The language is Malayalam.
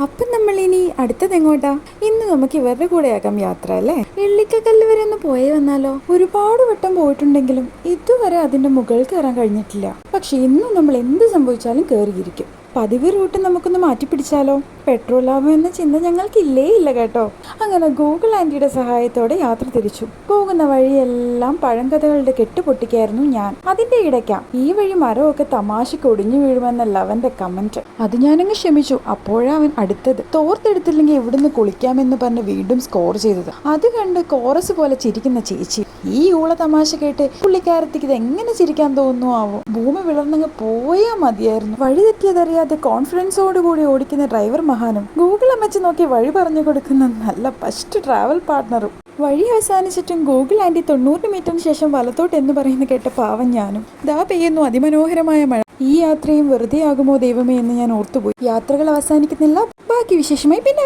അപ്പം നമ്മൾ ഇനി അടുത്തത് എങ്ങോട്ടാ ഇന്ന് നമുക്ക് ഇവരുടെ കൂടെയാകാം യാത്ര അല്ലേ? എള്ളിക്കക്കല്ല് വരെ ഒന്ന് പോയി വന്നാലോ? ഒരുപാട് വട്ടം പോയിട്ടുണ്ടെങ്കിലും ഇതുവരെ അതിന്റെ മുകളിൽ കയറാൻ കഴിഞ്ഞിട്ടില്ല. പക്ഷെ ഇന്നും നമ്മൾ എന്ത് സംഭവിച്ചാലും കയറിയിരിക്കും പതിവ് റൂട്ട് നമുക്കൊന്ന് മാറ്റിപ്പിടിച്ചാലോ? പെട്രോൾ ലാഭം എന്ന ചിന്ത ഞങ്ങൾക്കില്ലേ ഇല്ല കേട്ടോ. അങ്ങനെ ഗൂഗിൾ ആന്റിയുടെ സഹായത്തോടെ യാത്ര തിരിച്ചു. പോകുന്ന വഴിയെല്ലാം പഴങ്കഥകളുടെ കെട്ടുപൊട്ടിക്കായിരുന്നു ഞാൻ. അതിന്റെ ഇടയ്ക്ക ഈ വഴി മരമൊക്കെ തമാശക്ക് ഒടിഞ്ഞു വീഴുമെന്നല്ല അവന്റെ കമന്റ്. അത് ഞാനങ്ങ് ക്ഷമിച്ചു. അപ്പോഴാ അവൻ അടുത്തത്. തോർത്തെടുത്തില്ലെങ്കിൽ ഇവിടുന്ന് കുളിക്കാമെന്ന് പറഞ്ഞ് വീണ്ടും സ്കോർ ചെയ്തത്. അത് കണ്ട് കോറസ് പോലെ ചിരിക്കുന്ന ചേച്ചി. ഈ ഊള തമാശ കേട്ട് പുള്ളിക്കാരത്തിക്ക് ഇത് എങ്ങനെ ചിരിക്കാൻ തോന്നുന്നു ആവോ? ഭൂമി വിളർന്നങ്ങ് പോയാ മതിയായിരുന്നു. വഴി തെറ്റിയതറിയാതെ കോൺഫിഡൻസോടുകൂടി ഓടിക്കുന്ന ഡ്രൈവർ മഹാനും ഗൂഗിൾ അമ്മച്ച് നോക്കി വഴി പറഞ്ഞു കൊടുക്കുന്ന നല്ല ഫസ്റ്റ് ട്രാവൽ പാർട്ട്ണറും വഴി അവസാനിച്ചിട്ടും ഗൂഗിൾ ആന്റി തൊണ്ണൂറ് മീറ്ററിന് ശേഷം വലത്തോട്ട് എന്ന് പറയുന്ന കേട്ട പാവം ഞാനും. ദാ പെയ്യുന്നു അതിമനോഹരമായ മഴ. ഈ യാത്രയും വെറുതെ ആകുമോ ദൈവമേ എന്ന് ഞാൻ ഓർത്തുപോയി. യാത്രകൾ അവസാനിക്കുന്നില്ല ബാക്കി വിശേഷമായി പിന്നെ